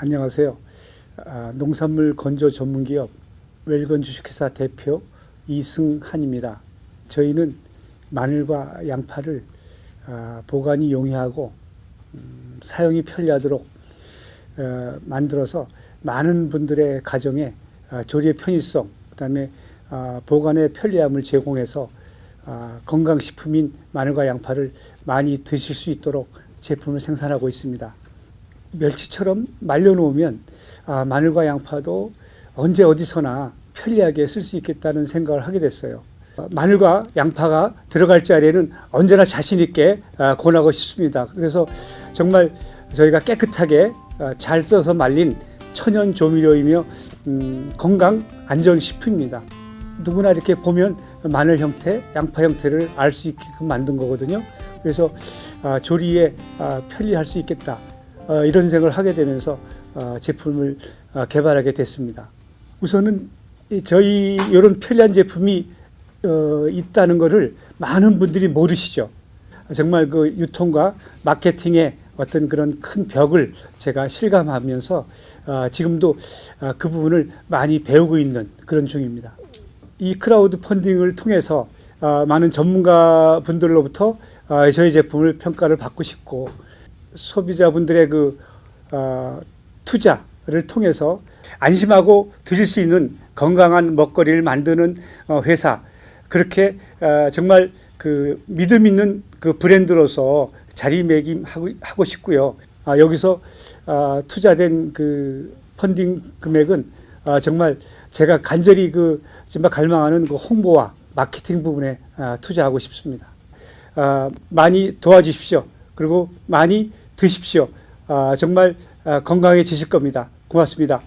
안녕하세요. 아, 농산물 건조 전문기업 웰건 주식회사 대표 이승한입니다. 저희는 마늘과 양파를 아, 보관이 용이하고 음, 사용이 편리하도록 어, 만들어서 많은 분들의 가정에 아, 조리의 편의성, 그 다음에 아, 보관의 편리함을 제공해서 아, 건강식품인 마늘과 양파를 많이 드실 수 있도록 제품을 생산하고 있습니다. 멸치처럼 말려놓으면 아, 마늘과 양파도 언제 어디서나 편리하게 쓸 수 있겠다는 생각을 하게 됐어요. 아, 마늘과 양파가 들어갈 자리에는 언제나 자신 있게 아, 권하고 싶습니다. 그래서 정말 저희가 깨끗하게 아, 잘 써서 말린 천연 조미료이며 음, 건강 안전 식품입니다. 누구나 이렇게 보면 마늘 형태, 양파 형태를 알 수 있게끔 만든 거거든요. 그래서 아, 조리에 아, 편리할 수 있겠다. 어, 이런 생각을 하게 되면서 어, 제품을 어, 개발하게 됐습니다. 우선은 이 저희 이런 편리한 제품이 어, 있다는 것을 많은 분들이 모르시죠. 정말 그 유통과 마케팅의 어떤 그런 큰 벽을 제가 실감하면서 어, 지금도 어, 그 부분을 많이 배우고 있는 그런 중입니다. 이 크라우드 펀딩을 통해서 어, 많은 전문가 분들로부터 어, 저희 제품을 평가를 받고 싶고 소비자분들의 그 어, 투자를 통해서 안심하고 드실 수 있는 건강한 먹거리를 만드는 어, 회사 그렇게 어, 정말 그 믿음 있는 그 브랜드로서 자리매김하고 하고 싶고요. 아, 여기서 아, 투자된 그 펀딩 금액은 아, 정말 제가 간절히 그 정말 갈망하는 그 홍보와 마케팅 부분에 아, 투자하고 싶습니다. 아, 많이 도와주십시오. 그리고 많이 드십시오. 아, 정말 아, 건강해지실 겁니다. 고맙습니다.